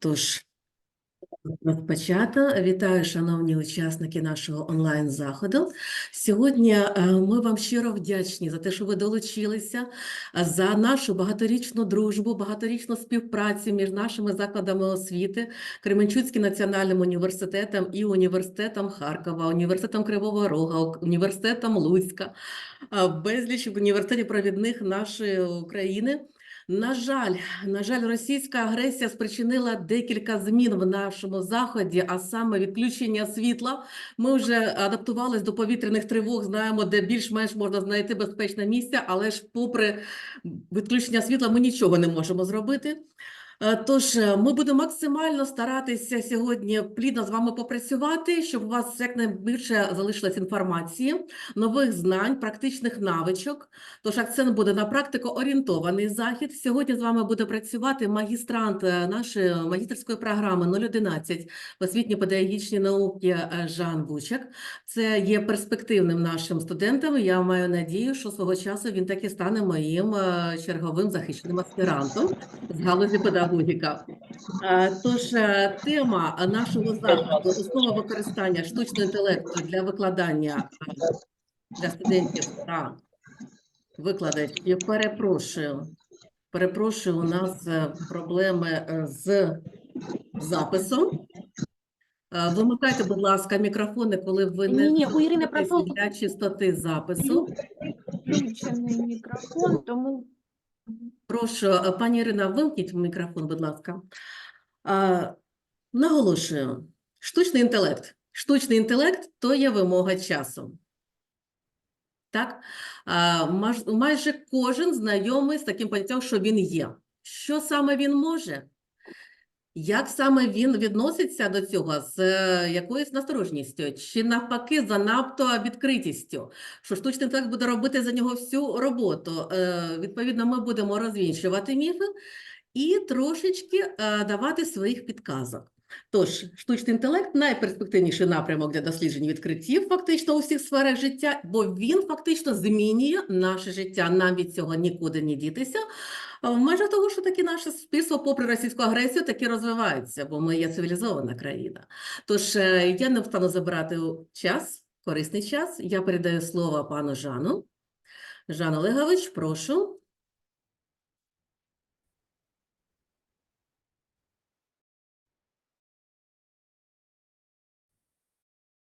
Тож, розпочато. Вітаю, шановні учасники нашого онлайн-заходу. Сьогодні е, ми вам щиро вдячні за те, що ви долучилися, е, за нашу багаторічну дружбу, багаторічну співпрацю між нашими закладами освіти, Кременчуцьким національним університетом і університетом Харкова, університетом Кривого Рога, університетом Луцька, е, безліч університетів провідних нашої України. На жаль, на жаль, російська агресія спричинила декілька змін в нашому заході, а саме відключення світла. Ми вже адаптувались до повітряних тривог, знаємо, де більш-менш можна знайти безпечне місце, але ж попри відключення світла ми нічого не можемо зробити. Е, Тож е, ми будемо максимально старатися сьогодні плідно з вами попрацювати, щоб у вас якнайбільше залишилось інформації, нових знань, практичних навичок. Тож акцент буде на практико-орієнтований захід. Сьогодні з вами буде працювати магістрант е, нашої магістерської програми 011 освітньо педагогічні науки Жан Бучак. Це є перспективним нашим студентом. Я маю надію, що свого часу він таки стане моїм черговим захищеним аспірантом з галузі педагогіка. Е, Тож е, тема нашого заходу основа використання штучного інтелекту для викладання е, для студентів та викладачів. Перепрошую. Перепрошую, у нас проблеми з записом. Вимикайте, будь ласка, мікрофони, коли ви не Ні-ні, у Ірини для чистоти запису. Включений мікрофон, тому Прошу, е, пані Ірина, вимкніть мікрофон, будь ласка. А, наголошую, штучний інтелект. Штучний інтелект – то є вимога часу. Так? А, майже кожен знайомий з таким поняттям, що він є. Що саме він може? Як саме він відноситься до цього? З е, якоюсь насторожністю? Чи навпаки занадто відкритістю? Що штучний інтелект буде робити за нього всю роботу? Е, Відповідно, ми будемо розвінчувати міфи і трошечки е, давати своїх підказок. Тож, штучний інтелект найперспективніший напрямок для досліджень відкриттів фактично у всіх сферах життя, бо він фактично змінює наше життя. Нам від цього нікуди не дітися. В межах того, що таке наше суспільство, попри російську агресію, таки розвивається, бо ми є цивілізована країна. Тож е, я не встану забирати час, корисний час. Я передаю слово пану Жану. Жан Олегович, прошу.